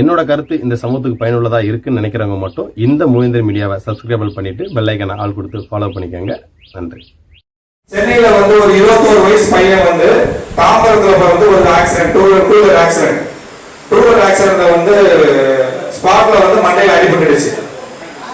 என்னோட கருத்து இந்த சமூகத்துக்கு பயனுள்ளதாக இருக்குன்னு நினைக்கிறவங்க மட்டும் இந்த மூவேந்தர் மீடியாவை சப்ஸ்கிரைபிள் பண்ணிட்டு பெல் ஆள் கொடுத்து ஃபாலோ பண்ணிக்கோங்க. நன்றி. சென்னையில வந்து ஒரு இருபத்தோரு வயசு பையன் வந்து தாம்பரத்துல வந்து ஒரு accident two two wheeler accident two wheeler ஆக்சிடென்ட்ல வந்து ஸ்பாட்ல வந்து மண்டையில் அடிபட்டுடுச்சு.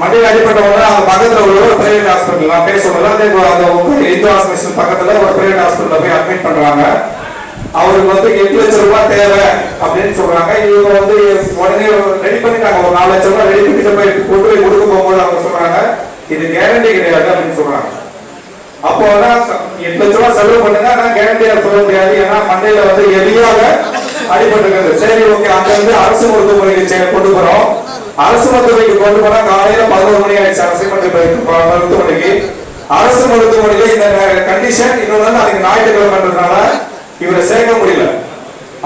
மண்டையில் அடிபட்ட உடனே அந்த பக்கத்துல உள்ள ஒரு பிரைவேட் ஹாஸ்பிட்டல் நான் பேர் சொல்லல அதே அந்த இந்து ஹாஸ்பிட்டல் பக்கத்துல ஒரு பிரைவேட் ஹாஸ்பிட்டல்ல போய் அட்மிட் பண்றாங்க. அவருக்கு வந்து எட்டு லட்சம் ரூபாய் தேவை அப்படின்னு சொல்றாங்க. இவங்க வந்து உடனே ரெடி பண்ணிட்டாங்க. ஒரு நாலு லட்சம் ரூபாய் ரெடி பண்ணிட்டு கொண்டு போய் கொடுக்க போகும்போது அவங்க சொல்றாங்க இது கேரண்டி கிடையாது அப்படின்னு சொல்றாங்க. அப்போ எட்டு லட்ச ரூபாய் செலவு பண்ணுங்க. ஆனா கேரண்டியா சொல்ல முடியாது. ஏன்னா மண்டையில வந்து எளியாக அடிபட்டிருக்கிறது சரி ஓகே. அங்க இருந்து அரசு மருத்துவமனைக்கு கொண்டு போறோம். அரசு மருத்துவமனைக்கு கொண்டு போனா காலையில பதினோரு மணி ஆயிடுச்சு. அரசு மருத்துவமனைக்கு மருத்துவமனைக்கு. அரசு மருத்துவமனையில இந்த கண்டிஷன் இன்னொன்னு நாளைக்கு அதுக்கு ஞாயிற்றுக்கிழமைன்றதுனால இவரை சேர்க்க முடியல.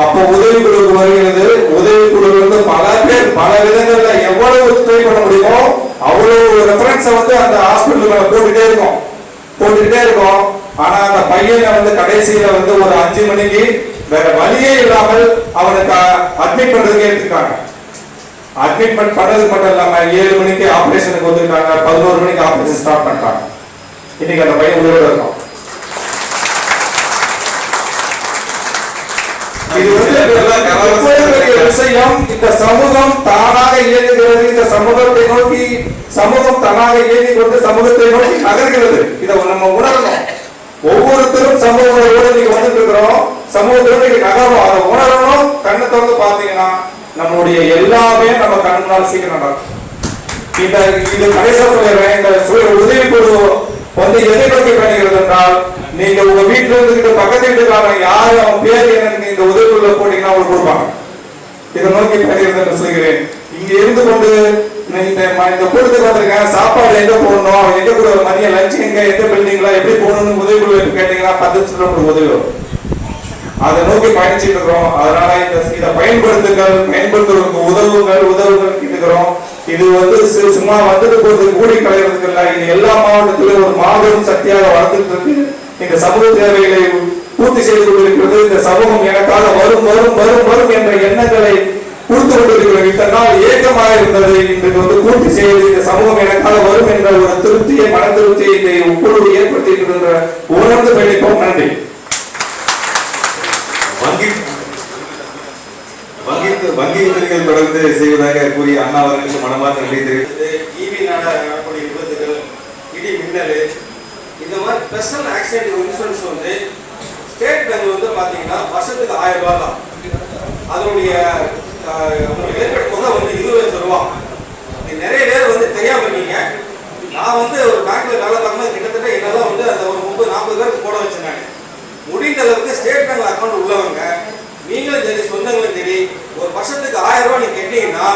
அப்ப உதவி குழுவுக்கு வருகிறது. உதவி குழு வந்து பல பேர் பல விதங்கள்ல எவ்வளவு உதவி பண்ண முடியுமோ அவ்வளவு ரெஃபரன்ஸை வந்து அந்த ஹாஸ்பிட்டல் போட்டுட்டே இருக்கும். போட்டுட்டே இருக்கும். ஆனா அந்த பையனை வந்து கடைசியில வந்து ஒரு அஞ்சு மணிக்கு வேற வழியே இல்லாமல் அவனுக்கு அட்மிட் பண்றதுக்கு இருக்காங்க அட்மிட்மெண்ட் பண்றது மட்டும் இல்லாம ஏழு மணிக்கு ஆபரேஷனுக்கு வந்துட்டாங்க பதினோரு மணிக்கு ஆபரேஷன் ஸ்டார்ட் பண்ணிட்டாங்க. இன்னைக்கு அந்த பையன் உயிரோட இருக்கும் இது வந்து எவ்வளவு பெரிய விஷயம் இந்த சமூகம் தானாக இயங்குகிறது. இந்த சமூகத்தை நோக்கி சமூகம் தானாக இயங்கிக் கொண்டு சமூகத்தை நோக்கி நகர்கிறது. இதை நம்ம உணரணும். ஒவ்வொருத்தரும் சமூகத்தோட நீங்க வந்துட்டு இருக்கிறோம் சமூகத்தோட நீங்க நகரும் அதை உணரணும். கண்ணை திறந்து பாத்தீங்கன்னா நம்மளுடைய எல்லாமே நம்ம கண்ணால் சீக்கிரம் நடக்கும். இந்த இது கடைசியா சொல்லிடுறேன் இந்த சுய உதவி குழு வந்து எதை நோக்கி பண்ணுகிறது என்றால் நீங்க உங்க வீட்டுல இருந்துகிட்டு பக்கத்து வீட்டுக்காரன் யாரு அவன் பேர் என்னன்னு இந்த உதவி போட்டீங்கன்னா அவங்க கொடுப்பாங்க. இதை நோக்கி பண்ணுகிறது என்று சொல்கிறேன். இங்க இருந்து கொண்டு இந்த இந்த கூட்டத்துக்கு வந்திருக்கேன் சாப்பாடு எங்க போடணும்? எங்க கூட மதிய லஞ்ச் எங்க? எந்த பில்டிங்ல எப்படி போகணும்னு உதவி கேட்டீங்கன்னா பத்து நிமிஷம் உங்களுக்கு உதவி வரும். அதை நோக்கி பயணிச்சுட்டு இருக்கிறோம். அதனால இந்த இதை பயன்படுத்துங்கள் பயன்படுத்துவதற்கு உதவுங்கள் உதவுங்கள் கேட்டுக்கிறோம். இது வந்து சு- சும்மா வந்துட்டு போது கூடி கலைகிறதுக்கு இல்ல இது எல்லா மாவட்டத்திலும் ஒரு மாபெரும் சக்தியாக வளர்ந்துட்டு இருக்கு இந்த சமூக தேவைகளை பூர்த்தி செய்து கொண்டிருக்கிறது. இந்த சமூகம் எனக்காக வரும் வரும் வரும் வரும் என்ற எண்ணங்களை கொடுத்து கொண்டிருக்கிறது. இத்தனை நாள் ஏக்கமாக இருந்தது இன்றைக்கு வந்து பூர்த்தி செய்து இந்த சமூகம் எனக்காக வரும் என்ற ஒரு திருப்தியை மன திருப்தியை இந்த குழு ஏற்படுத்தி உணர்ந்து பயணிப்போம் நன்றி வங்கி வங்கி தொடர்ந்து செய்வதாக கூறிய அண்ணா அவர்களுக்கு மனமார்ந்த நன்றி தெரிவித்து ஈவி நடக்கூடிய விபத்துகள் இடி மின்னல் இந்த மாதிரி ஸ்பெஷல் ஆக்சிடென்ட் இன்சூரன்ஸ் வந்து ஸ்டேட் பேங்க் வந்து பார்த்தீங்கன்னா வருஷத்துக்கு ஆயிரம் ரூபாய் தான். அதனுடைய ஆஹ், ஏற்பட்ட தொகை வந்து இருபது ரூபா. இது நிறைய பேர் வந்து தெரியாம இருக்கீங்க. நான் வந்து ஒரு பேங்க்ல வேலை பார்க்கும்போது கிட்டத்தட்ட என்னதான் வந்து அந்த ஒரு முப்பது நாற்பது பேருக்கு போட வச்சிருந்தாங்க முடிந்த அளவுக்கு ஸ்டேட் பேங்க் அக்கௌண்ட் உள்ளவங்க நீங்களும் சரி சொந்தங்களும் சரி ஒரு வருஷத்துக்கு ஆயிரம் ரூபாய் நீ கேட்டீங்கன்னா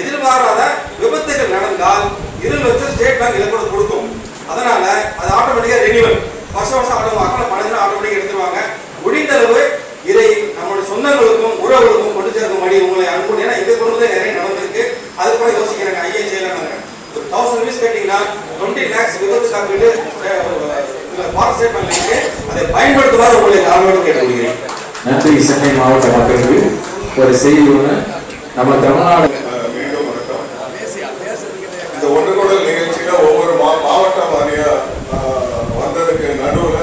எதிர்பாராத விபத்துகள் நடந்தால் இரு லட்சம் ஸ்டேட் பேங்க் இலக்கோட கொடுக்கும். அதனால அது ஆட்டோமேட்டிக்கா ரெனியூவல் வருஷம் வருஷம் ஆட்டோ அக்கௌண்ட் பணம் ஆட்டோமேட்டிக்கா எடுத்துருவாங்க. முடிந்த அளவு இதை நம்மளுடைய சொந்தங்களுக்கும் உறவுகளுக்கும் கொண்டு சேர்க்கும்படி உங்களை அனுப்பணும் ஏன்னா எங்க குடும்பத்தில் நிறைய நடந்திருக்கு. அது கூட யோசிக்கிறாங்க ஐயா செய்யலாம் ஒரு தௌசண்ட் ருபீஸ் கேட்டீங்கன்னா டுவெண்ட்டி லேக்ஸ் விபத்து காப்பீடு பார்க் ஸ்டேட் பேங்க் அதை பயன்படுத்துவார் உங்களை ஆர்வம் கேட்டுக்கொள்கிறேன் நன்றி சென்னை மாவட்ட மக்களுக்கு ஒரு செய்தி ஒன்று நம்ம தமிழ்நாடு மீண்டும் வணக்கம் இந்த ஒன்று கூட நிகழ்ச்சியில ஒவ்வொரு மா மாவட்ட வாரியா ஆஹ், வந்ததுக்கு நடுவுல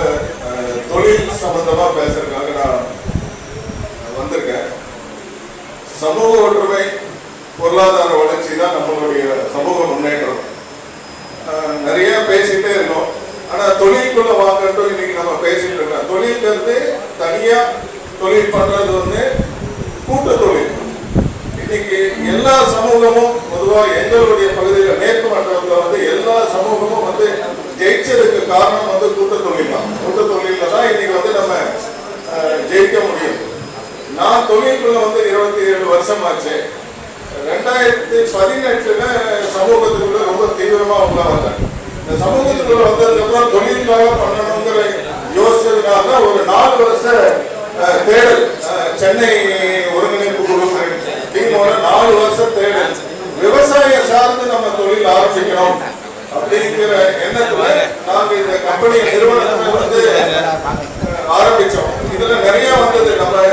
ஆஹ், தொழில் சம்பந்தமா பேசுறதுக்காக நான் வந்திருக்கேன் சமூக ஒற்றுமை பொருளாதார வளர்ச்சி தான் நம்மளுடைய சமூக முன்னேற்றம் ஆஹ், நிறைய பேசிட்டே இருக்கோம் ஆனா தொழிலுக்குள்ள வாங்கட்டும் இன்னைக்கு நம்ம பேசிட்டு இருக்கோம் தொழில்ங்கிறது தனியா தொழில் பண்றது வந்து கூட்டு தொழில் இன்னைக்கு எல்லா சமூகமும் பொதுவாக எங்களுடைய பகுதியில் மேற்கு மண்டலத்தில் வந்து எல்லா சமூகமும் வந்து ஜெயிச்சதுக்கு காரணம் வந்து கூட்டு தொழில் தான் கூட்டு தொழில தான் இன்னைக்கு வந்து நம்ம ஜெயிக்க முடியும். நான் தொழிலுக்குள்ள வந்து இருபத்தி ஏழு வருஷம் ஆச்சு. ரெண்டாயிரத்தி பதினெட்டுல சமூகத்துக்குள்ள ரொம்ப தீவிரமா உள்ள வந்தேன். இந்த சமூகத்துக்குள்ள வந்ததுக்கப்புறம் தொழிலுக்காக பண்ணணுங்கிற யோசிச்சதுக்காக ஒரு நாலு வருஷ தேடல் சென்னை நாலு வருஷம் தேவை விவசாய சார்ந்து நம்ம தொழில் ஆரம்பிக்கணும் அப்படிங்கிற எண்ணத்துல நாங்க இந்த கம்பெனி நிறுவனத்தை வந்து ஆரம்பிச்சோம். இதுல நிறைய வந்தது. நம்ம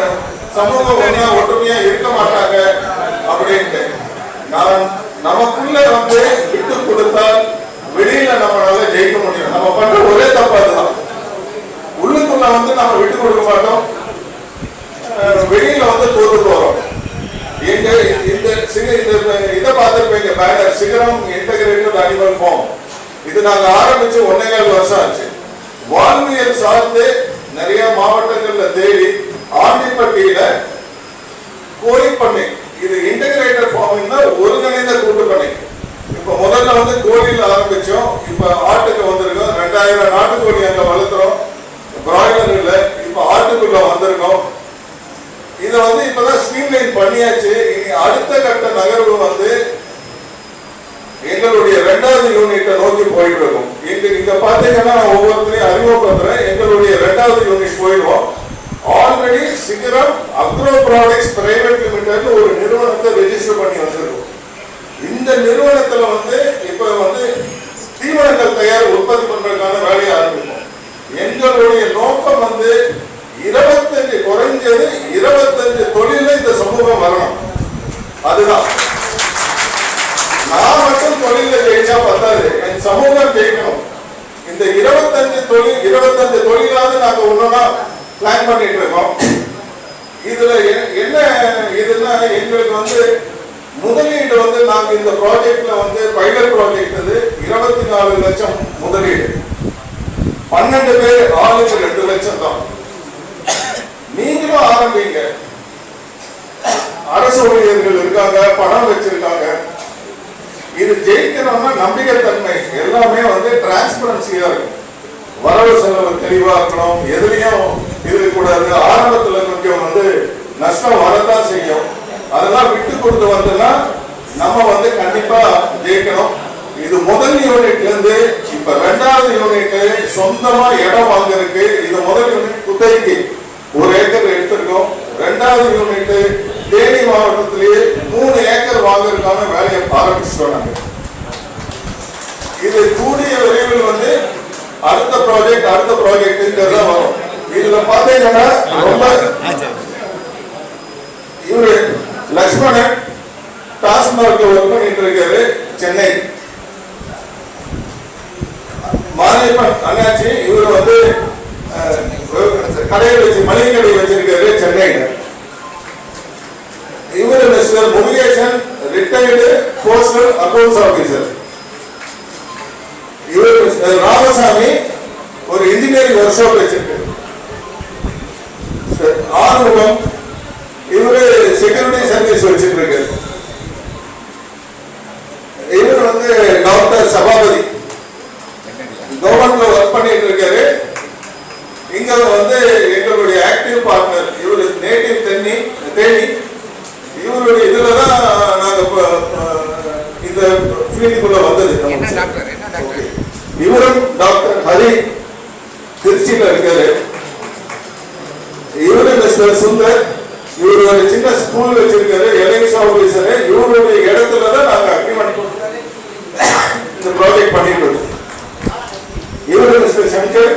சமூகம் ஒன்னா ஒற்றுமையா இருக்க மாட்டாங்க அப்படின்ட்டு. நான் நமக்குள்ள வந்து விட்டு கொடுத்தால் வெளியில நம்மளால ஜெயிக்க முடியும். நம்ம பண்ற ஒரே தப்பு அதுதான். உள்ளுக்குள்ள வந்து நம்ம விட்டு கொடுக்க மாட்டோம். வெளியில வந்து தோத்து போறோம் எங்க இதை பார்த்திருப்பீங்க பேனர் சிகரம் இன்டகிரேட்டட் அனிமல் ஃபார்ம் இது நாங்க ஆரம்பிச்சு ஒன்னேகால் வருஷம் ஆச்சு. வாழ்வியல் சார்ந்து நிறைய மாவட்டங்கள்ல தேடி ஆண்டிப்பட்டியில கோழி பண்ணை இது இன்டகிரேட்டட் ஃபார்மிங்னா ஒருங்கிணைந்த கூட்டு பண்ணை இப்ப முதல்ல வந்து கோழியில ஆரம்பிச்சோம் இப்ப ஆட்டுக்கு வந்திருக்கோம் ரெண்டாயிரம் நாட்டுக்கோழி அங்க வளர்த்துறோம் பிராய்லர் இல்ல இப்ப ஆட்டுக்குள்ள வந்திருக்கோம் இத வந்து இப்பதான் ஸ்ட்ரீம்லைன் பண்ணியாச்சு இனி அடுத்த கட்ட நகர்வு வந்து எங்களுடைய ரெண்டாவது யூனிட்டை நோக்கி போயிட்டு இருக்கோம் இங்க இங்க பாத்தீங்கன்னா நான் ஒவ்வொருத்தரையும் அறிமுகப்படுத்துறேன். எங்களுடைய ரெண்டாவது யூனிட் போயிடுவோம் ஆல்ரெடி சிகரம் அக்ரோ ப்ராடக்ட்ஸ் பிரைவேட் லிமிடெட் ஒரு நிறுவனத்தை ரெஜிஸ்டர் பண்ணி வச்சிருக்கோம். இந்த நிறுவனத்துல வந்து இப்ப வந்து தீவனங்கள் தயார் உற்பத்தி பண்றதுக்கான வேலையை ஆரம்பிக்கும் எங்களுடைய நோக்கம் வந்து இருபத்தஞ்சு குறைஞ்சது இருபத்தஞ்சு தொழில இந்த சமூகம் வரணும். அதுதான். நான் மட்டும் பத்தாது என் சமூகம் ஜெயிக்கணும். இந்த இருபத்தஞ்சு தொழில் இருபத்தஞ்சு தொழிலாவது நாங்க ஒண்ணுனா பிளான் பண்ணிட்டு இருக்கோம். இதுல என்ன இதுன்னா எங்களுக்கு வந்து முதலீடு வந்து நாங்க இந்த ப்ராஜெக்ட்ல வந்து பைலட் ப்ராஜெக்ட் வந்து இருபத்தி நாலு லட்சம் முதலீடு. பன்னெண்டு பேர் ஆளுக்கு ரெண்டு லட்சம் தான். நீங்களும் ஆரம்பிங்க. அரசு ஊழியர்கள் இருக்காங்க பணம் வச்சிருக்காங்க. இது ஜெயிக்கணும்னா நம்பிக்கைத்தன்மை. எல்லாமே வந்து டிரான்ஸ்பரன்சியா இருக்கும். வரவு செலவு தெளிவா இருக்கணும். எதுலயும் இருக்கக்கூடாது. ஆரம்பத்துல கொஞ்சம் வந்து நஷ்டம் வரதான் செய்யும். அதெல்லாம் விட்டு கொடுத்து வந்தோம்னா நம்ம வந்து கண்டிப்பா ஜெயிக்கணும். இது முதல் யூனிட்ல இருந்து இப்ப ரெண்டாவது யூனிட் சொந்தமா இடம் வாங்குறதுக்கு இது முதல் யூனிட் குத்தகைக்கு. ஒரு ஏக்கர் எடுத்திருக்கோம். ரெண்டாவது யூனிட் தேனி மாவட்டத்திலேயே மூணு ஏக்கர் வாங்குறதுக்கான வேலையை ஆரம்பிச்சுட்டோம் நாங்க. இது கூடிய விரைவில் வந்து அடுத்த ப்ராஜெக்ட் அடுத்த ப்ராஜெக்ட் வரும். இதுல பாத்தீங்கன்னா ரொம்ப இவரு லக்ஷ்மணன் டாஸ்மார்க்ல ஒர்க் பண்ணிட்டு இருக்காரு சென்னை. மாரியப்பன் அண்ணாச்சி இவர் வந்து அஹ், கடையை வச்சு மளிகை கடை வச்சிருக்காரு சென்னையில. இவர் mister Murugesan retired postal accounts officer இவர் ராமசாமி ஒரு இன்ஜினியரிங் ஒர்க் ஷாப் வச்சிருக்காரு. சரி, ஆறுமுகம் இவரு செக்யூரிட்டி சர்வீஸ் வச்சிட்டு இருக்காரு இவர் வந்து டாக்டர் சபாபதி. கவர்மெண்ட்ல ஒர்க் பண்ணிட்டு இருக்காரு. இங்க வந்து எங்களுடைய ஆக்டிவ் பார்ட்னர் இவர் நேட்டிவ் தென்னி தேனி இவருடைய இதுலதான் நாங்க இப்ப, அஹ், இந்த ஃபீல்டுக்குள்ள வந்தது. இவரும் டாக்டர் ஹரி திருச்சியில இருக்காரு. இவரு மிஸ்டர் சுந்தர் இவர் ஒரு சின்ன ஸ்கூல் வச்சிருக்காரு. எலெக்ஷன் ஆபீசர் இவருடைய இடத்துல தான் நாங்க அக்ரிமெண்ட் இந்த ப்ராஜெக்ட் பண்ணிட்டு இருக்கோம். இவரு மிஸ்டர் சங்கர்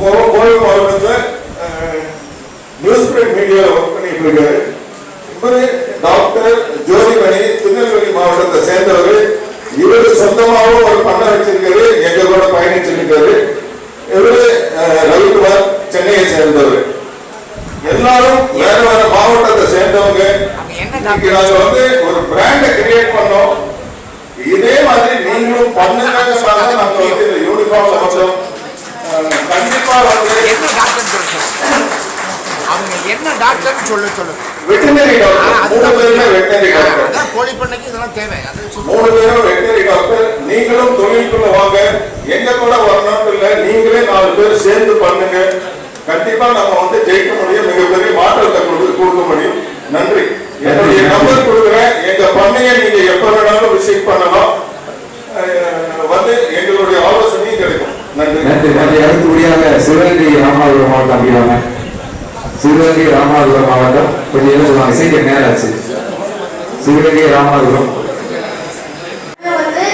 கோவை மாவட்டத்தில் நியூஸ் பிரிண்ட் மீடியாவில் ஒர்க் பண்ணிட்டு இருக்காரு. இவரு டாக்டர் ஜோதிமணி திருநெல்வேலி மாவட்டத்தை சேர்ந்தவர். இவரு சொந்தமாகவும் ஒரு பண்ணை வச்சிருக்காரு எங்க கூட பயணிச்சிருக்காரு இவரு ரவிக்குமார் சென்னையை சேர்ந்தவர். எல்லாரும் வேற வேற மாவட்டத்தை சேர்ந்தவங்க. இன்னைக்கு டாக்டர் நாங்க வந்து ஒரு பிராண்டை கிரியேட் பண்ணோம். இதே மாதிரி நீங்களும் பண்ணுங்க நாங்க வந்து இந்த யூனிஃபார்ம்ல வந்தோம் அஹ், கண்டிப்பா வந்து என்ன டாக்டர் அவங்க என்ன டாக்டர்னு சொல்ல சொல்லுங்க. வெட்டினரி டாக்டர் மூணு பேருமே வெட்டினரி டாக்டர் அதான் கோழி பண்ணைக்கு இதெல்லாம் தேவை. மூணு பேரும் வெட்டினரி டாக்டர் நீங்களும் தொழிலுக்குள்ள வாங்க. எங்க கூட வரணும்னு இல்ல. நீங்களே நாலு பேர் சேர்ந்து பண்ணுங்க. கண்டிப்பா நம்ம வந்து ஜெயிக்க முடியும். மிகப்பெரிய மாற்றத்தை கொடுக்க கொடுக்க முடியும். நன்றி. என்னுடைய நம்பர் கொடுக்குறேன். எங்க பண்ணையை நீங்க எப்ப வேணாலும் விசிட் பண்ணலாம். வந்து எங்களுடைய ஆலோசனையும் கிடைக்கும். நன்றி. நன்றி. நன்றி. அடுத்தபடியாக சிவகங்கை ராமநாதபுரம் மாவட்டம் அப்படிவாங்க சிவகங்கை ராமநாதபுரம் மாவட்டம் கொஞ்சம் என்ன சொல்லுவாங்க சீக்கிரம் நேரம் ஆச்சு. சிவகங்கை ராமநாதபுரம் வந்து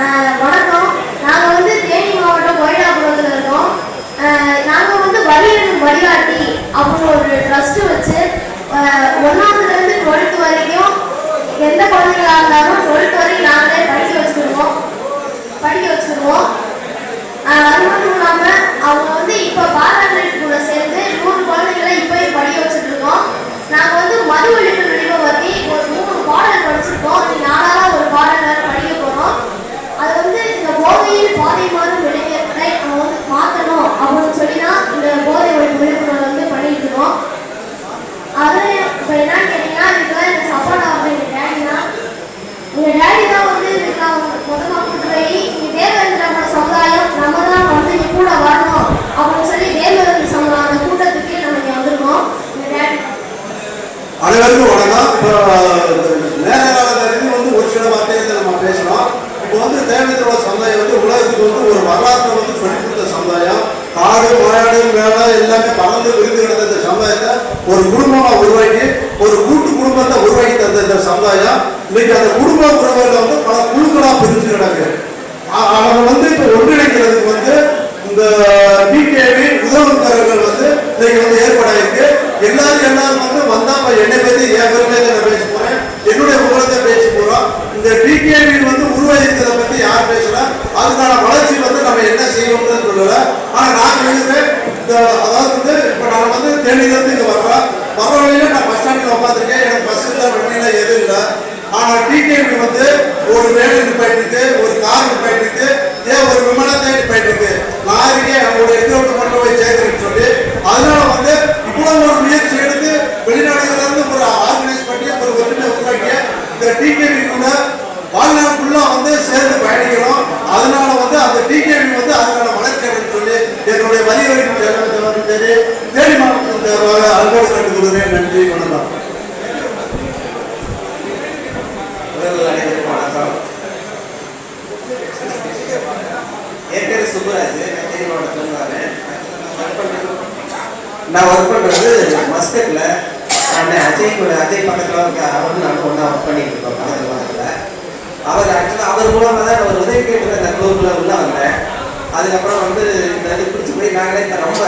அஹ், வணக்கம் நாங்க வந்து தேனி மாவட்டம் கோயிலாபுரத்துல இருக்கோம் அஹ், நாங்க வந்து வழியனும் வழிகாட்டி அப்படின்னு ஒரு ட்ரஸ்ட் வச்சு அஹ், ஒண்ணாவதுல இருந்து டுவெல்த் வரைக்கும் எந்த குழந்தைங்களா இருந்தாலும் டுவெல்த் வரைக்கும் நாங்களே படிக்க வச்சுருவோம் படிக்க வச்சுருவோம் அது மட்டும் இல்லாமல் அவங்க வந்து இப்போ பாராட்டு கூட சேர்ந்து நூறு குழந்தைங்களை இப்போயே படிக்க வச்சுட்டு இருக்கோம் நாங்கள் வந்து மது ஒழிப்பு நடிப்பை பற்றி ஒரு மூணு பாடல் படிச்சிருக்கோம் நீ நாளாக ஒரு பாடல் வேறு படிக்க போகிறோம் அது வந்து இந்த போதையில் பாதை மாறும் இளைஞர்களை நம்ம வந்து மாற்றணும் அப்படின்னு சொல்லி தான் இந்த போதை ஒழிப்பு விழிப்புணர்வு வந்து பண்ணிட்டு இருக்கோம் அது இப்போ என்னன்னு கேட்டீங்கன்னா இதுக்கெல்லாம் எனக்கு சப்போர்ட் ஆகுது எங்கள் டேடி தான் எங்கள் டேடி தான் வந்து இதுக்கெல்லாம் மொத்தமாக கூட்டு போய் இங்கே தேவேந்திர சமுதாயம் நம்ம தான் வந்து இங்க கூட வரணும் அப்படின்னு சொல்லி தேவேந்திர சமுதாயம் அந்த கூட்டத்துக்கு நம்ம இங்கே வந்திருக்கோம் எங்கள் டேடி அனைவருக்கும் வணக்கம் இப்போ நேர வந்து ஒரு சில வார்த்தைகளை நம்ம பேசலாம். இப்போ வந்து தேவேந்திரோட சமுதாயம் வந்து உலகத்துக்கு வந்து ஒரு வரலாற்றை வந்து சொல்லிக் கொடுத்த சமுதாயம். காடு மாடு மேலே எல்லாமே பறந்து விரிந்து கிடந்த இந்த சமுதாயத்தை ஒரு குடும்பமா உருவாக்கி ஒரு கூட்டு குடும்பத்தை உருவாக்கி தந்த இந்த சமுதாயம். இன்னைக்கு அந்த குடும்ப உறவுகள் வந்து பல குழுக்களா பிரிஞ்சு கிடக்கு அ- அவங்க வந்து இப்போ ஒன்றிணைக்கிறதுக்கு வந்து இந்த பிகேவி உதவுக்காரர்கள் வந்து இன்னைக்கு வந்து ஏற்பாடாயிருக்கு எல்லாரும் எல்லாரும் வந்து வந்தா இப்ப என்னை பத்தி என் பெருமையை நான் பேச போறேன் என்னுடைய முகத்தை பேச போறோம் இந்த டிகேவி வந்து உருவாக்கிறத பத்தி யார் பேசல அதுக்கான வளர்ச்சி வந்து நம்ம என்ன செய்யணும்னு சொல்லல ஆனா நான் எழுதுறேன் இந்த அதாவது வந்து இப்ப நான் இங்கே தேனியிலிருந்து வர வழியில நான் பஸ் ஸ்டாண்ட்ல உட்காந்துருக்கேன் எனக்கு பஸ் இல்லை வண்டியில எதுவும் இல்லை. ஆனா டிகேவி வந்து ஒரு வேலைக்கு போயிட்டு ஒரு காருக்கு போயிட்டு ஏன் ஒரு விமானத்தை போயிட்டு இருக்கு நான் அவங்களோட எதிர்ப்பு மட்டும் போய் சேர்க்கிறேன்னு சொல்லி. அதனால வந்து இவ்வளவு ஒரு முயற்சி எடுத்து வெளிநாடுகள்ல இருந்து ஒரு ஆர்கனைஸ் பண்ணி ஒரு ஒற்றுமை உருவாக்கிய இந்த டிகேவி கூட வாழ்நாள் ஃபுல்லா வந்து சேர்ந்து பயணிக்கணும். அதனால வந்து அந்த டிகேவி வந்து அதனால வளர்ச்சி அடைன்னு சொல்லி என்னுடைய வரிவரைக்கும் சேர்ந்து சரி தேனி மாவட்டத்தின் தேர்வாக அன்போடு நன்றி வணக்கம். பேர் நான் நான் ஒர்க் பண்ணுறது மஸ்கட்டில் அண்ணன் அஜய் கூட அஜய் பக்கத்தில் இருக்க அவரும் நானும் ஒன்றா ஒர்க் பண்ணிட்டு இருக்கோம் பக்கத்தில் பக்கத்தில் அவர் ஆக்சுவலாக அவர் மூலமாக தான் ஒரு உதவி கேட்டு அந்த குழுக்குள்ள உள்ள வந்தேன் அதுக்கப்புறம் வந்து இந்த இது பிடிச்சி போய் நாங்களே ரொம்ப